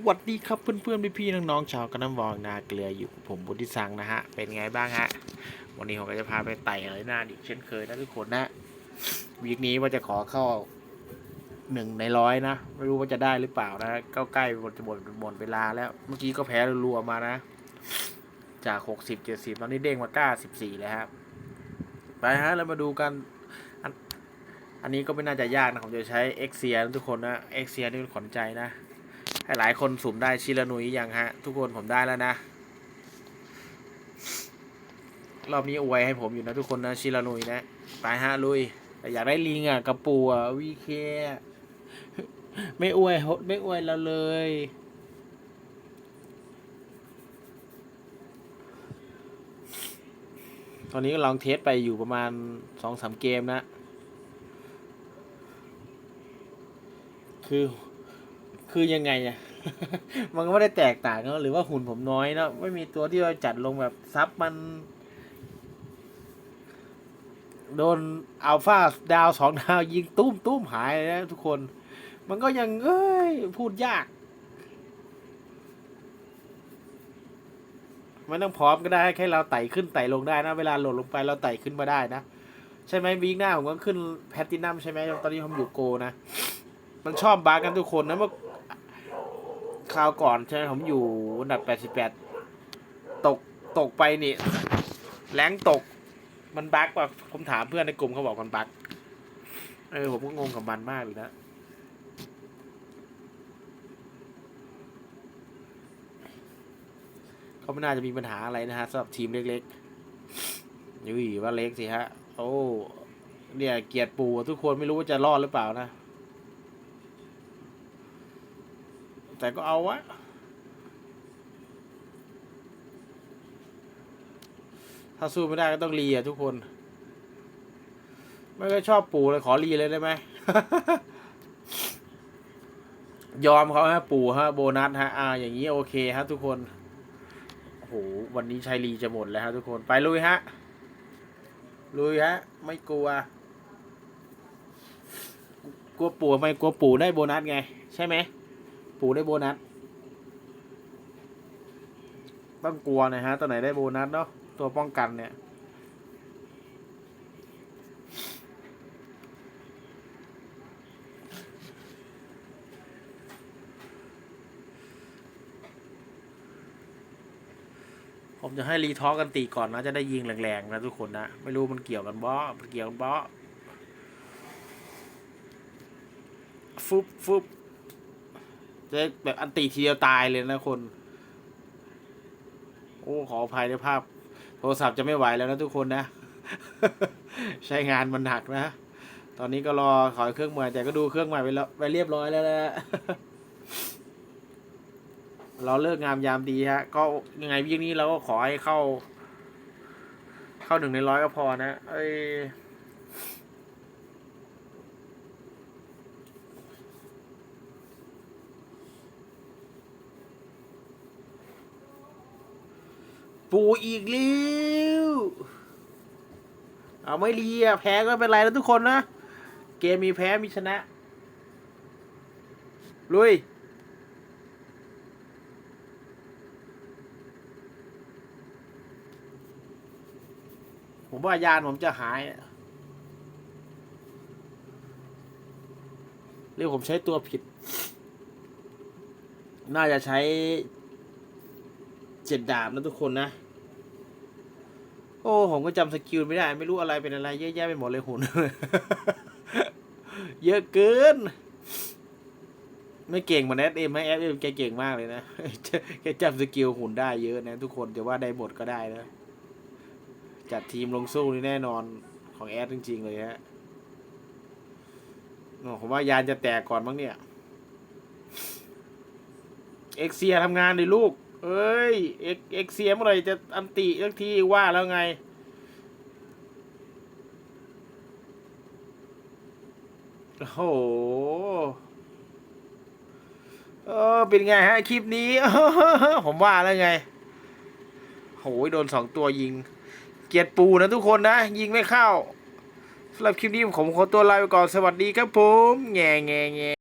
สวัสดีครับเพื่อนๆพี่ๆน้องๆชาวกระน้ำวองนาเกลืออยู่ผมบุญทิสังนะฮะ เป็นไงบ้างฮะ วันนี้ผมก็จะพาไปไต่อะไรหน้าอีกเช่นเคยนะทุกคนนะวีคนี้ว่าจะขอเข้าหนึ่งในร้อยนะ ไม่รู้ว่าจะได้หรือเปล่านะก็ใกล้หมดหมดหมดเวลาแล้ว เมื่อกี้ก็แพ้รัวๆมานะ จากหกสิบเจ็ดสิบตอนนี้เด้งมาเก้าสิบสี่แล้วครับ ไปฮะเรามาดูกันอันนี้ก็ไม่น่าจะยากนะผมจะใช้เอ็กเซียทุกคนนะเอ็กเซียนี่เป็นขวัญใจนะ ให้หลายคนสุ่มได้ชิลานุยยังฮะ ทุกคนผมได้แล้วนะ รอบนี้อวยให้ผมอยู่นะทุกคนนะชิลานุยนะไปฮะลุยแต่อยากได้ลิงอะกระปูอะวีเคไม่อวยไม่อวยเราเลยตอนนี้ก็ลองเทสไปอยู่ประมาณสองสามเกมนะ คือ คือยังไงอะ มันก็ไม่ได้แตกต่างเนอะหรือว่าหุ่นผมน้อยเนอะไม่มีตัวที่เราจัดลงแบบซับมัน โดนอัลฟาดาวสองดาวยิงตุ้มตุ้มหายเลยนะทุกคน มันก็ยังเอ้ยพูดยาก ไม่ต้องพร้อมก็ได้แค่เราไต่ขึ้นไต่ลงได้นะ เวลาโหลดลงไปเราไต่ขึ้นมาได้นะ ใช่ไหมวีคหน้าผมก็ขึ้นแพตตินัมใช่ไหมตอนนี้ผมอยู่โกนะ มันชอบบาร์กันทุกคนนะเมื่อ คราวก่อนใช่ไหมผมอยู่อันดับ 88 ตกตกไปนี่แรงตกมันบั๊กป่ะผมถามเพื่อนในกลุ่มเขาบอกมันบั๊กเออผมก็งงกับมันมากเลยนะเขาไม่น่าจะมีปัญหาอะไรนะฮะสำหรับทีมเล็กๆยุ้ยว่าเล็กสิฮะ โอ้เนี่ยเกียรติปูทุกคนไม่รู้ว่าจะรอดหรือเปล่านะ แต่ก็เอาวะถ้าสู้ไม่ได้ก็ต้องรีอะทุกคน ไม่ก็ชอบปู่เลยขอรีเลยได้ไหม ยอมเขาฮะปู่ฮะโบนัสฮะอ่าอย่างนี้โอเคฮะทุกคนโอ้โหวันนี้ชัยรีจะหมดแล้วฮะทุกคนไปลุยฮะ ลุยฮะ ไม่กลัว กลัวปู่ทำไมกลัวปู่ได้โบนัสไง ใช่ไหม ปูได้โบนัสต้องกลัวนะฮะตัวไหนได้โบนัสเนาะตัวป้องกันเนี่ยผมจะให้รีทอกันตีก่อนนะ จะได้ยิงแรงๆนะทุกคนนะ ไม่รู้มันเกี่ยวกันบ่เกี่ยวกันบ่ฟุบฟุบ จะแบบอันตีทีเดียวตายเลยนะคน โอ้ขออภัยในภาพ โทรศัพท์จะไม่ไหวแล้วนะทุกคนนะ ใช้งานมันหนักนะ ตอนนี้ก็รอขอเครื่องใหม่แต่ก็ดูเครื่องใหม่ไปแล้วไปเรียบร้อยแล้วนะเราเลิกงามยามดีฮะ ก็ยังไงพี่งนี้เราก็ขอให้เข้า เข้าหนึ่งในร้อยก็พอนะ เอ้ ปูอีกแล้วเอาไม่รีอะแพ้ก็เป็นไรนะทุกคนนะ เกมมีแพ้มีชนะ ลุย ผมว่ายานผมจะหายเรียกผมใช้ตัวผิด น่าจะใช้เจ็ดดาบนะทุกคนนะ โอ้ผมก็จำสกิลไม่ได้ ไม่รู้อะไรเป็นอะไรเยอะแยะไปหมดเลยหุ่น เยอะเกิน ไม่เก่งเหมือนแอดเอ็มไหมแอดเอ็มแกเก่งมากเลยนะแกจำสกิลหุ่นได้เยอะนะทุกคนแต่ว่าได้หมดก็ได้นะ จัดทีมลงสู้นี่แน่นอนของแอดจริงๆเลยฮะผมว่ายานจะแตกก่อนมั้งเนี่ย เอ็กเซียทำงานดิลูก เอ้ย เอ็กเอ็กเซียเมื่อไรจะอันติสักทีว่าแล้วไง โอ้โห เออ เป็นไงฮะ คลิปนี้ ผมว่าแล้วไง โหยโดนสองตัวยิง เกียรติปูนะทุกคนนะ ยิงไม่เข้าสำหรับคลิปนี้ผมขอตัวลาไปก่อน สวัสดีครับผม แง่แง่แง่